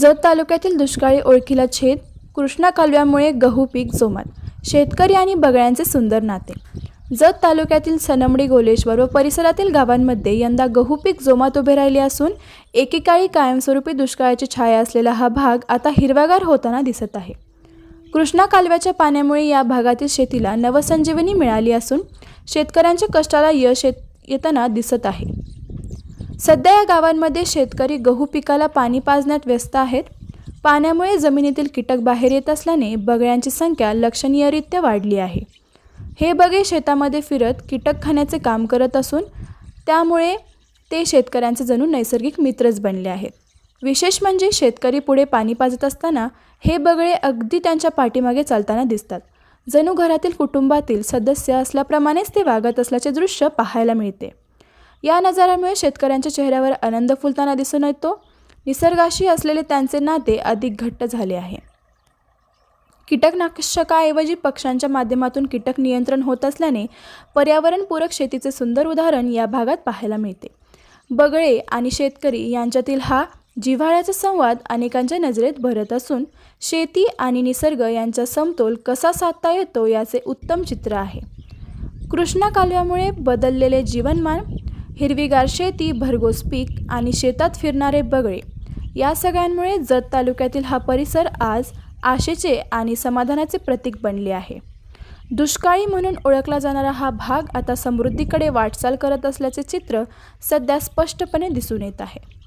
जत तालुक्यातील दुष्काळी ओळखीला छेद कृष्णा कालव्यामुळे गहू पीक जोमात. शेतकरी आणि बगळ्यांचे सुंदर नाते. जत तालुक्यातील सनमडी गोलेश्वर व परिसरातील गावांमध्ये यंदा गहू पीक जोमात उभे राहिले असून एकेकाळी कायमस्वरूपी दुष्काळाची छाया असलेला हा भाग आता हिरवागार होताना दिसत आहे. कृष्णा कालव्याच्या पाण्यामुळे या भागातील शेतीला नवसंजीवनी मिळाली असून शेतकऱ्यांच्या कष्टाला यश येत येताना दिसत आहे. सध्या या गावांमध्ये शेतकरी गहू पिकाला पाणी पाजण्यात व्यस्त आहेत. पाण्यामुळे जमिनीतील कीटक बाहेर येत असल्याने बगळ्यांची संख्या लक्षणीयरित्या वाढली आहे. हे बगे शेतामध्ये फिरत कीटक खाण्याचे काम करत असून त्यामुळे ते शेतकऱ्यांचे जणू नैसर्गिक मित्रच बनले आहेत. विशेष म्हणजे शेतकरी पुढे पाणी पाजत असताना हे बगळे अगदी त्यांच्या पाठीमागे चालताना दिसतात. जणू घरातील कुटुंबातील सदस्य असल्याप्रमाणेच ते वागत असल्याचे दृश्य पाहायला मिळते. या नजाऱ्यामुळे शेतकऱ्यांच्या चेहऱ्यावर आनंद फुलताना दिसून येतो. निसर्गाशी असलेले त्यांचे नाते अधिक घट्ट झाले आहे. कीटकनाशकाऐवजी पक्ष्यांच्या माध्यमातून कीटक नियंत्रण होत असल्याने पर्यावरणपूरक शेतीचे सुंदर उदाहरण या भागात पाहायला मिळते. बगळे आणि शेतकरी यांच्यातील हा जिव्हाळ्याचा संवाद अनेकांच्या नजरेत भरत असून शेती आणि निसर्ग यांचा समतोल कसा साधता येतो याचे उत्तम चित्र आहे. कृष्णा कालव्यामुळे बदललेले जीवनमान हिरवीगार शेती भरघोस पीक आणि शेतात फिरणारे बगळे. या सगळ्यांमुळे जत तालुक्यातील हा परिसर आज आशेचे आणि समाधानाचे प्रतीक बनले आहे. दुष्काळी म्हणून ओळखला जाणारा हा भाग आता समृद्धीकडे वाटचाल करत असल्याचे चित्र सध्या स्पष्टपणे दिसून येत आहे.